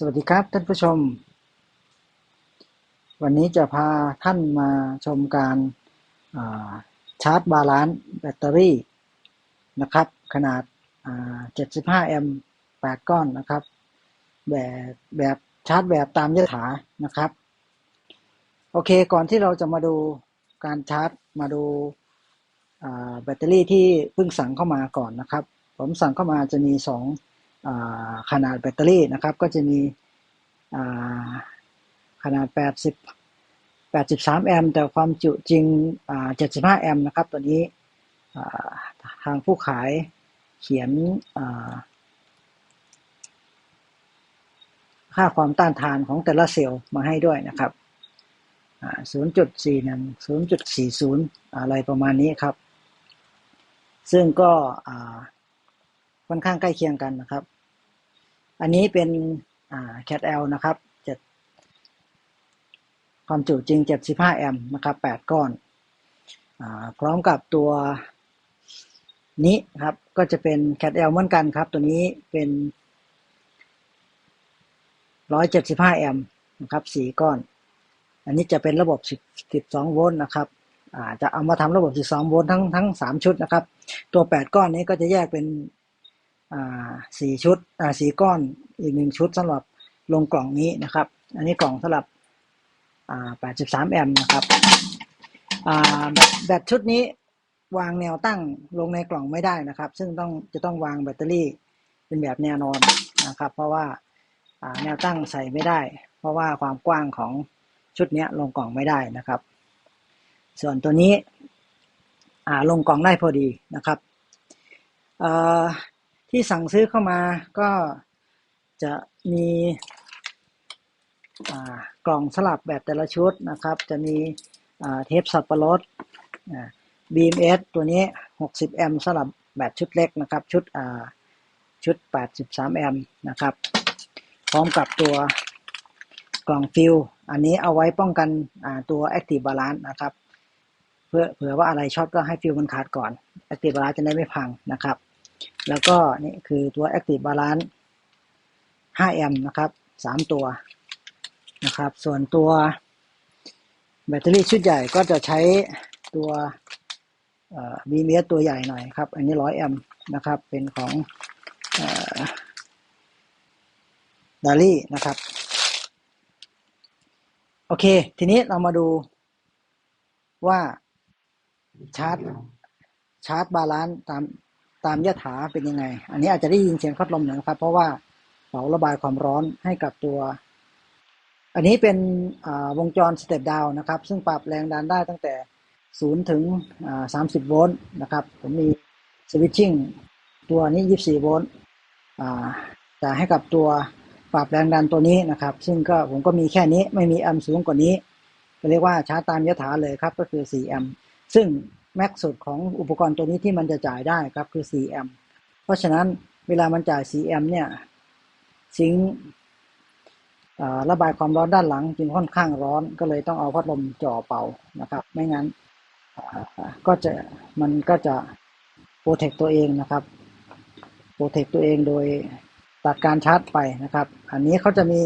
สวัสดีครับท่านผู้ชม วันนี้จะพาท่านมาชมการาชาร์จบาลานซ์แบตเตอรี่นะครับ ขนาด 75 แอมป์ 8 ก้อนนะครับ แบบแบบชาร์จแบบตามยถานะครับ โอเคก่อนที่เราจะมาดูการชาร์จมาดูาแบตเตอรี่ที่เพิ่งสั่งเข้ามาก่อนนะครับ ผมสั่งเข้ามาจะมีสอง ขนาดแบตเตอรี่นะครับ ก็จะมีขนาด 80 83 แอมป์แต่ความจุจริง 75 แอมป์นะครับ ตัวนี้ทางผู้ขายเขียนค่าความต้านทานของแต่ละเซลล์มาให้ด้วยนะครับอ่า0.41 0.40 อะไรประมาณนี้ครับ ซึ่งก็ ค่อนข้างใกล้เคียงกันนะครับ อันนี้เป็นอ่า cat L นะครับ7ความจุจริง 75 แอมป์นะครับ 8 ก้อนอพร้อมกับตัวนี้ครับ ก็จะเป็น cat L เหมือนกันครับ ตัวนี้เป็น 175 แอมป์นะครับ 4 ก้อน อันนี้จะเป็นระบบ 12 โวลต์นะครับจะเอามาทำระบบ 12 โวลต์ทั้งทั้ง 3 ชุดนะครับ ตัว 8 ก้อนนี้ก็จะแยกเป็น สี่ชุดสี่ก้อนอีกหนึ่งชุดสำหรับลงกล่องนี้นะครับ อันนี้กล่องสำหรับอ่าแอมป์นะครับแบตชุดนี้วางแนวตั้งลงในกล่องไม่ได้นะครับ ซึ่งต้องจะต้องวางแบตเตอรี่เป็นแบบแนวนอนนะครับ เพราะว่าแนวตั้งใส่ไม่ได้ เพราะว่าความกว้างของชุดนี้ลงกล่องไม่ได้นะครับ ส่วนตัวนี้ลงกล่องได้พอดีนะครับเอ่อ ที่สั่งซื้อเข้ามาก็จะมีกล่องสลับแบบแต่ละชุดนะครับ จะมีเทปสับปะรด BMS ตัวนี้ 60 แอมป์สลับแบบชุดเล็กนะครับ ชุดชุด 83 แอมป์นะครับ พร้อมกับตัวกล่องฟิลอันนี้เอาไว้ป้องกันตัว Active Balance นะครับ เพื่อเผื่อว่าอะไรช็อตก็ให้ฟิลมันขาดก่อน Active Balance จะได้ไม่พังนะครับ แล้วก็นี่คือตัว Active Balance 5แอมป์นะครับ3 ตัวนะครับส่วนตัวแบตเตอรี่ชุดใหญ่ก็จะใช้ตัวเอ่อ BMS ตัวใหญ่หน่อยครับ อันนี้ 100 แอมป์นะครับ เป็นของดารี่นะครับ โอเค ทีนี้เรามาดูว่าชาร์จชาร์จบาลานซ์ตาม ตามยถาเป็นยังไง อันนี้อาจจะได้ยินเสียงพัดลมหน่อยนะครับ เพราะว่าเป่าระบายความร้อนให้กับตัว อันนี้เป็นวงจรสเต็ปดาวนะครับ ซึ่งปรับแรงดันได้ตั้งแต่ 0 ถึง 30 โวลต์นะครับ ผมมีสวิตชิ่งตัวนี้ 24 โวลต์จะให้กับตัวปรับแรงดันตัวนี้นะครับ ซึ่งก็ผมก็มีแค่นี้ไม่มีแอมป์สูงกว่านี้ ก็เรียกว่าชาร์จตามยถาเลยครับ ก็คือ 4 แอมป์ซึ่ง แม็กสุดของอุปกรณ์ตัวนี้ที่มันจะจ่ายได้ครับคือ 4 แอมป์เพราะฉะนั้นเวลามันจ่าย 4 แอมป์เนี่ยซิงระบายความร้อนด้านหลังจึงค่อนข้างร้อนก็เลยต้องเอาพัดลมจ่อเป่านะครับ ไม่งั้นก็จะมันก็จะโปรเทคตัวเองนะครับโปรเทคตัวเองโดยตัดการชาร์จไปนะครับ อันนี้เขาจะมี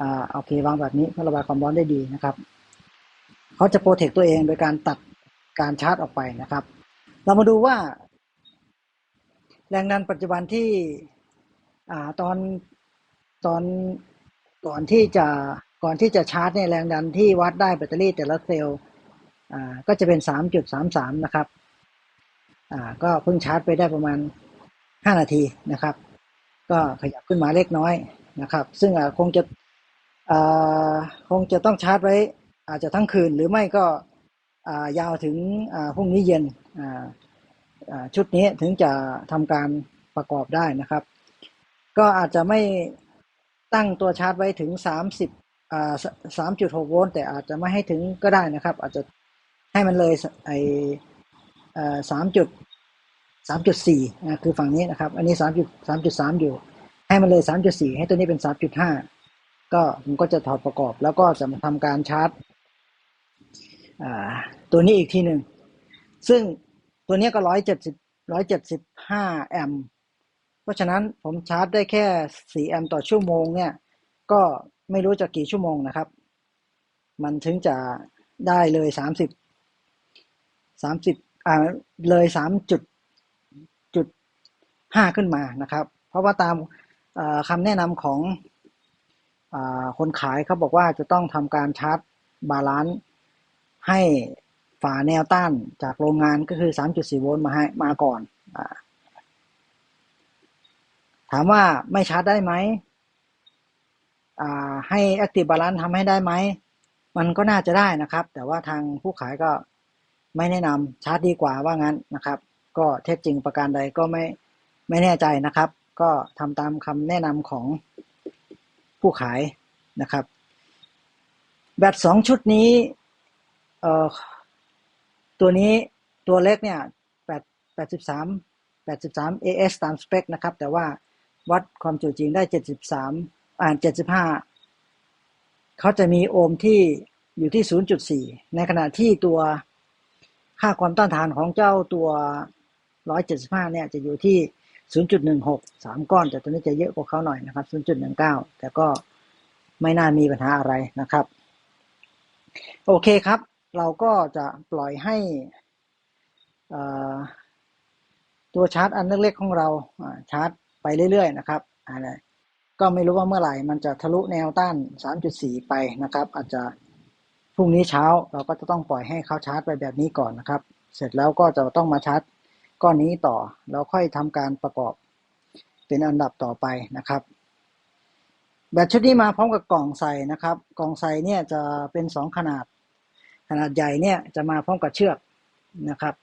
อ่าโอเควางแบบนี้เพื่อระบายความร้อนได้ดีนะครับเขาจะโปรเทคตัวเองโดยการตัด การชาร์จออกไปนะครับ เรามาดูว่า แรงดันปัจจุบันที่อตอนตอนก่อนที่จะก่อนที่จะชาร์จเนี่ยแรงดันที่วัดได้แบตเตอรี่แต่ละเซลล์ก็จะเป็น 3.33 นะครับก็เพิ่งชาร์จไปได้ประมาณ 5 นาทีนะครับ ก็ขยับขึ้นมาเล็กน้อยนะครับ ซึ่งคงจะคงจะต้องชาร์จไว้อาจจะทั้งคืนหรือไม่ก็ ยาวถึงพรุ่งนี้เย็นชุดนี้ถึงจะทำการประกอบได้นะครับ ก็อาจจะไม่ตั้งตัวชาร์จไว้ถึง 30อ่า3.6 โวลต์แต่อาจจะไม่ให้ถึงก็ได้นะครับ อาจจะให้มันเลยไอเอ่อ3จุด3.4นะคือฝั่งนี้นะครับ อันนี้3 3.3อยู่ ให้มันเลย3.4ให้ตัวนี้เป็น3.5ก็ผมก็จะถอดประกอบ แล้วก็จะมาทำการชาร์จ ตัวนี้อีกทีหนึ่งซึ่งตัวนี้ก็ร้อยเจ็ดสิบร้อยเจ็ดสิบห้าแอมเพราะฉะนั้นผมชาร์จได้แค่สี่แอมต่อชั่วโมงเนี่ยก็ไม่รู้จะกี่ชั่วโมงนะครับ มันถึงจะได้เลยสามสิบสามสิบอ่าเลยสามจุดจุดห้าขึ้นมานะครับ เพราะว่าตามคำแนะนำของอคนขายเขาบอกว่าจะต้องทำการชาร์จบาลานซ์ ให้ฝาแนวต้านจากโรงงานก็คือ 3.4 โวลต์มาให้มาก่อนอถามว่าไม่ชาร์จได้ไหมให้ Active Balance ทำให้ได้ไหม มันก็น่าจะได้นะครับ แต่ว่าทางผู้ขายก็ไม่แนะนำชาร์จดีกว่าว่างั้นนะครับ ก็เท็จจริงประการใดก็ไม่ไม่แน่ใจนะครับ ก็ทำตามคำแนะนำของผู้ขายนะครับ แบตสองชุดนี้ เอ่อตัวนี้ตัวเล็กเนี่ย8 83 83 AS ตามสเปคนะครับ แต่ว่าวัดความจุจริงได้ 73 อ่าน 75 เขาจะมีโอห์มที่อยู่ที่ 0.4 ในขณะที่ตัวค่าความต้านทานของเจ้าตัว 175 เนี่ยจะอยู่ที่ 0.16 3 ก้อน แต่ตัวนี้จะเยอะกว่าเขาหน่อยนะครับ 0.19 แต่ก็ไม่น่ามีปัญหาอะไรนะครับ โอเคครับ เราก็จะปล่อยให้ตัวชาร์จอันเล็กๆของเราชาร์จไปเรื่อยๆนะครับอ่าก็ไม่รู้ว่าเมื่อไหร่มันจะทะลุแนวต้าน 3.4 ไปนะครับ อาจจะพรุ่งนี้เช้าเราก็จะต้องปล่อยให้เขาชาร์จไปแบบนี้ก่อนนะครับ เสร็จแล้วก็จะต้องมาชาร์จก้อนนี้ต่อ แล้วค่อยทำการประกอบเป็นอันดับต่อไปนะครับ แบตชุดนี้มาพร้อมกับกล่องใส่นะครับ กล่องใส่เนี่ยจะเป็นสองขนาด ขนาดใหญ่เนี่ยจะมาพร้อมกับเชือกนะครับ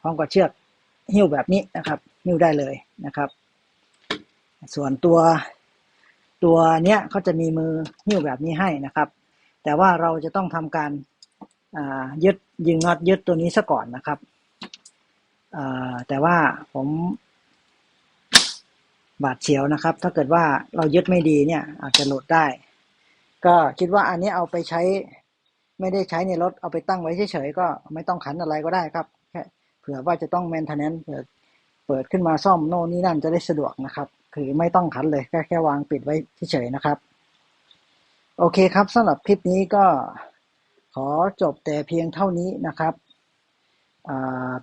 พร้อมกับเชือกหิ้วแบบนี้นะครับหิ้วได้เลยนะครับ ส่วนตัวตัวเนี้ยเขาจะมีมือหิ้วแบบนี้ให้นะครับ แต่ว่าเราจะต้องทำการยึดยิงน็อตยึดตัวนี้ซะก่อนนะครับแต่ว่าผมบาดเฉียวนะครับ ถ้าเกิดว่าเรายึดไม่ดีเนี่ยอาจจะหลุดได้ ก็คิดว่าอันนี้เอาไปใช้ ไม่ได้ใช้ในรถเอาไปตั้งไว้เฉยๆก็ไม่ต้องขันอะไรก็ได้ครับแค่เผื่อว่าจะต้อง maintenance เผื่อเปิดขึ้นมาซ่อมโน่นนี่นั่นจะได้สะดวกนะครับ คือไม่ต้องขันเลยแค่แค่วางปิดไว้เฉยๆนะครับ โอเคครับสำหรับคลิปนี้ก็ขอจบแต่เพียงเท่านี้นะครับอ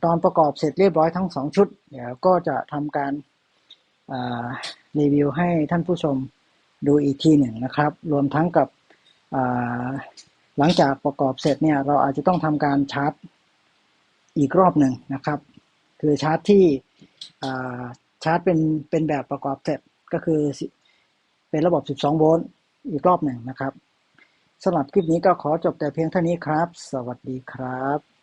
ตอนประกอบเสร็จเรียบร้อยทั้งสองชุด เดี๋ยวก็จะทำการรีวิวให้ท่านผู้ชมดูอีกทีหนึ่งนะครับ รวมทั้งกับ หลังจากประกอบเสร็จเนี่ยเราอาจจะต้องทำการชาร์จอีกรอบหนึ่งนะครับ คือชาร์จที่ชาร์จเป็นเป็นแบบประกอบเสร็จก็คือเป็นระบบ 12 โวลต์อีกรอบหนึ่งนะครับสำหรับคลิปนี้ก็ขอจบแต่เพียงเท่านี้ครับ สวัสดีครับ